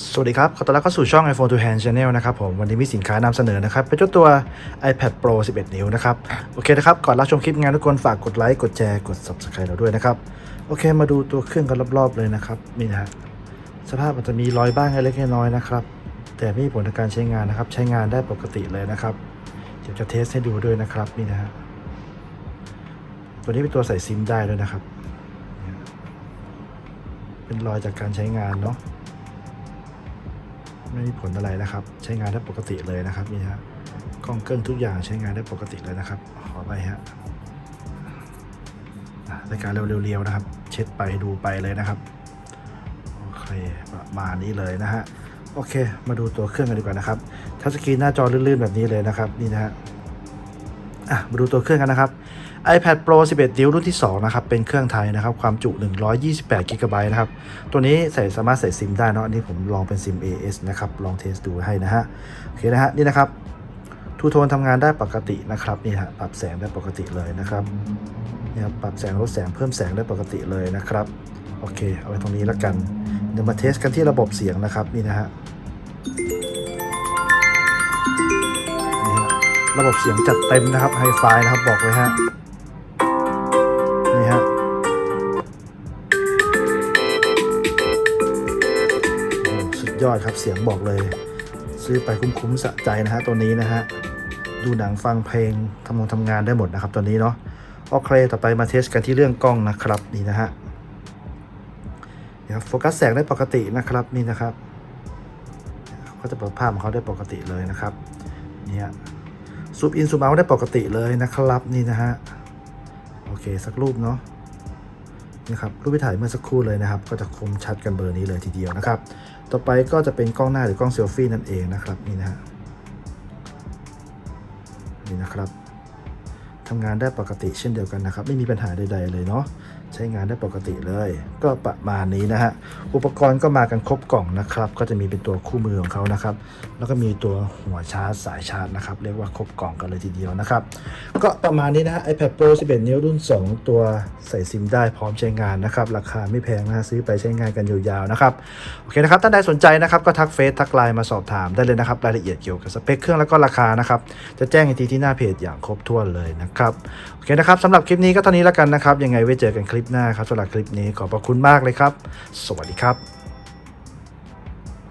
สวัสดีครับ ขอต้อนรับเข้าสู่ช่อง iPhone to Hand Channel นะครับผม วันนี้มีสินค้านำเสนอนะครับเป็นเจ้าตัว iPad Pro 11 นิ้วนะครับ โอเคนะครับ ก่อนรับชมคลิปงานทุกคนฝากกดไลค์ กดแชร์ กด Subscribe เราด้วยนะครับ โอเค มาดูตัวเครื่องกันรอบๆเลยนะครับ นี่นะฮะ สภาพมันจะมีรอยบ้างเล็กๆน้อยๆนะครับ แต่ไม่มีผลในการใช้งานนะครับ ใช้งานได้ปกติเลยนะครับ เดี๋ยวจะเทสให้ดูด้วยนะครับ นี่นะฮะ ตัวนี้เป็นตัวใส่ซิมได้ด้วยนะครับ เป็นรอยจากการใช้งานเนาะ ไม่มีผลอะไรนะครับ ใช้งานได้ปกติเลยนะครับนี่ฮะกล้องเครื่องทุกอย่างใช้งานได้ปกติเลยนะครับ ขอไปฮะอะรายการเร็วๆนะครับ เช็ดไปดูไปเลยนะครับโอเคประมาณนี้เลยนะฮะโอเค มาดูตัวเครื่องกันดีกว่านะครับทัชสกรีนหน้าจอลื่นๆแบบนี้เลยนะครับนี่นะฮะ อะมาดูตัวเครื่องกันนะครับ iPad Pro 11 นิ้วรุ่นที่ 2 นะครับ เป็นเครื่องไทยนะครับ ความจุ 128 g b นะครับ ตัวนี้ใส่สามารถใส่ซิมได้เนาะอันนี้ผมลองเป็นซิม AS นะครับ ลองเทสดูให้นะฮะ โอเคนะฮะ นี่นะครับ ทูโทนทำงานได้ปกตินะครับ นี่ฮะ ปรับแสงได้ปกติเลยนะครับเนี่ยปรับแสงลดแสงเพิ่มแสงได้ปกติเลยนะครับ โอเค เอาไว้ตรงนี้แล้วกัน เดี๋ยวมาเทสกันที่ระบบเสียงนะครับ นี่นะฮะ ระบบเสียงจัดเต็มนะครับไฮไฟนะครับบอกเลยฮะนี่ฮะสุดยอดครับเสียงบอกเลย ซื้อไปคุ้มๆสะใจนะฮะตัวนี้นะฮะดูหนังฟังเพลงทำงานทำงานได้หมดนะครับตัวนี้เนาะโอเคต่อไปมาเทสกันที่เรื่องกล้องนะครับนี่นะฮะนี่ครับโฟกัสแสงได้ปกตินะครับนี่นะครับเขาจะเปิดภาพของเขาได้ปกติเลยนะครับเนี่ย ซูมอินซูมเอาได้ปกติเลยนะครับนี่นะฮะโอเคสักรูปเนาะนี่ครับรูปที่ถ่ายเมื่อสักครู่เลยนะครับ ก็จะคมชัดกันเบอร์นี้เลยทีเดียวนะครับ ต่อไปก็จะเป็นกล้องหน้าหรือกล้องเซลฟี่นั่นเองนะครับนี่นะฮะนี่นะครับ ทำงานได้ปกติเช่นเดียวกันนะครับ ไม่มีปัญหาใด ๆ เลยเนาะใช้งานได้ปกติเลย ก็ประมาณนี้นะฮะอุปกรณ์ก็มากันครบกล่องนะครับ ก็จะมีเป็นตัวคู่มือของเขานะครับ แล้วก็มีตัวหัวชาร์จสายชาร์จนะครับ เรียกว่าครบกล่องกันเลยทีเดียวนะครับ ก็ประมาณนี้นะ iPad Pro 11 นิ้วรุ่น 2 ตัวใส่ซิมได้พร้อมใช้งานนะครับ ราคาไม่แพงนะซื้อไปใช้งานกันยาวๆนะครับโอเคนะครับท่านใดสนใจนะครับก็ทักเฟซทักไลน์มาสอบถามได้เลยนะครับรายละเอียดเกี่ยวกับสเปคเครื่องแล้วก็ราคานะครับจะแจ้งอีกทีที่หน้าเพจอย่างครบถ้วนเลยนะครับนะครับโอเคนะครับสำหรับคลิปนี้ก็เท่านี้แล้วกันนะครับ ยังไงไว้เจอกันคลิปหน้าครับสำหรับคลิปนี้ขอบพระคุณมากเลยครับ สวัสดีครับ